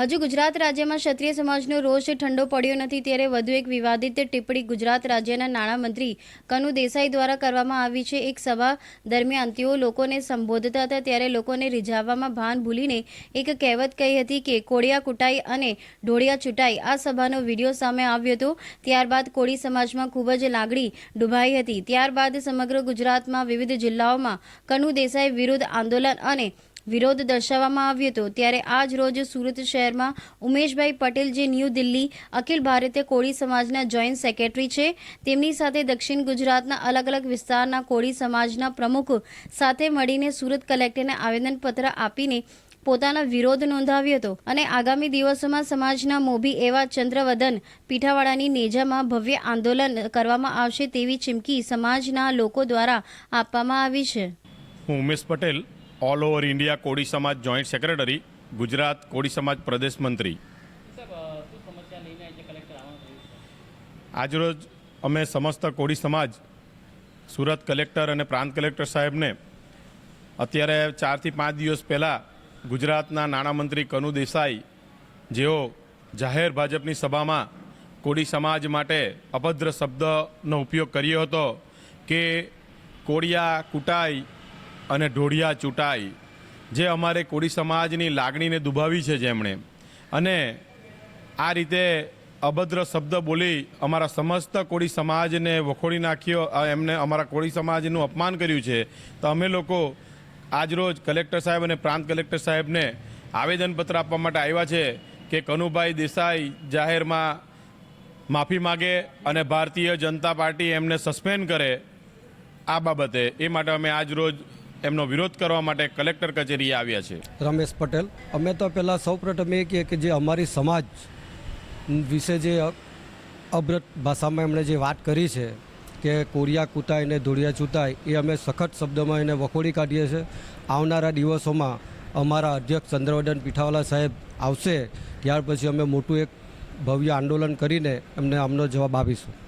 હજુ ગુજરાત રાજ્યમાં ક્ષત્રિય સમાજનો રોષ ઠંડો પડ્યો નથી ત્યારે વધુ એક વિવાદિત ટિપ્પણી ગુજરાત રાજ્યના નાણામંત્રી કનુ દેસાઈ દ્વારા કરવામાં આવી છે. એક સભા દરમિયાન તેઓ લોકોને સંબોધતા હતા ત્યારે લોકોને રીઝાવવામાં ભાન ભૂલીને એક કહેવત કહી હતી કે, કોળિયા કુટાઈ અને ઢોળિયા ચૂંટાઈ આ સભાનો વીડિયો સામે આવ્યો હતો. ત્યારબાદ કોળી સમાજમાં ખૂબ જ લાગણી ડૂબાઈ હતી. ત્યારબાદ સમગ્ર ગુજરાતમાં વિવિધ જિલ્લાઓમાં કનુ દેસાઈ વિરુદ્ધ આંદોલન અને વિરોધ દર્શાવવામાં આવ્યો હતો. ત્યારે આજ રોજ સુરત શહેરમાં ઉમેશભાઈ પટેલ જે ન્યૂ દિલ્હી, અખિલ ભારતીય કોળી સમાજના જોઈન્ટ સેક્રેટરી છે, તેમની સાથે દક્ષિણ ગુજરાતના અલગ અલગ વિસ્તારના કોળી સમાજના પ્રમુખ સાથે મળીને સુરત કલેક્ટરને આવેદનપત્ર આપીને પોતાનો વિરોધ નોંધાવ્યો હતો. અને આગામી દિવસોમાં સમાજના મોભી એવા ચંદ્રવદન પીઠાવાડાની નેજામાં ભવ્ય આંદોલન કરવામાં આવશે તેવી ચીમકી સમાજના લોકો દ્વારા આપવામાં આવી છે. હું Umesh Patel all over India Koli સમાજ જોઈન્ટ સેક્રેટરી ગુજરાત કોળી સમાજ પ્રદેશ મંત્રી આજરોજ અમે સમસ્ત કોળી સમાજ સુરત કલેક્ટર અને પ્રાંત કલેક્ટર સાહેબને અત્યારે ચારથી પાંચ દિવસ પહેલાં ગુજરાતના નાણામંત્રી કનુ દેસાઈ જેઓ જાહેર ભાજપની સભામાં કોળી સમાજ માટે અભદ્ર શબ્દનો ઉપયોગ કર્યો હતો કે કોળિયા કૂટાઈ અને ઢોળિયા ચૂંટાઈ, જે અમારે કોળી સમાજની લાગણીને દુભાવી છે જેમણે. અને આ રીતે અભદ્ર શબ્દ બોલી અમારા સમસ્ત કોળી સમાજને વખોડી નાખ્યો એમને અમારા કોળી સમાજનું અપમાન કર્યું છે. તો અમે લોકો આજરોજ કલેક્ટર સાહેબ અને પ્રાંત કલેક્ટર સાહેબને આવેદનપત્ર આપવા માટે આવ્યા છે કે કનુભાઈ દેસાઈ જાહેરમાં માફી માગે અને ભારતીય જનતા પાર્ટી એમને સસ્પેન્ડ કરે આ બાબતે. એ માટે અમે આજ રોજ એમનો વિરોધ કરવા માટે કલેક્ટર કચેરીએ આવ્યા છે. રમેશ પટેલ, અમે તો પહેલાં સૌપ્રથમ એ કહીએ કે જે અમારી સમાજ વિશે જે અભ્રત ભાષામાં એમણે જે વાત કરી છે કે કોરિયા કૂતાય ને ધોળિયા છૂતાય એ અમે સખત શબ્દમાં એને વખોડી કાઢીએ છીએ. આવનારા દિવસોમાં અમારા અધ્યક્ષ ચંદ્રવર્ધન પીઠાવાલા સાહેબ આવશે, ત્યાર પછી અમે મોટું એક ભવ્ય આંદોલન કરીને એમને આમનો જવાબ આપીશું.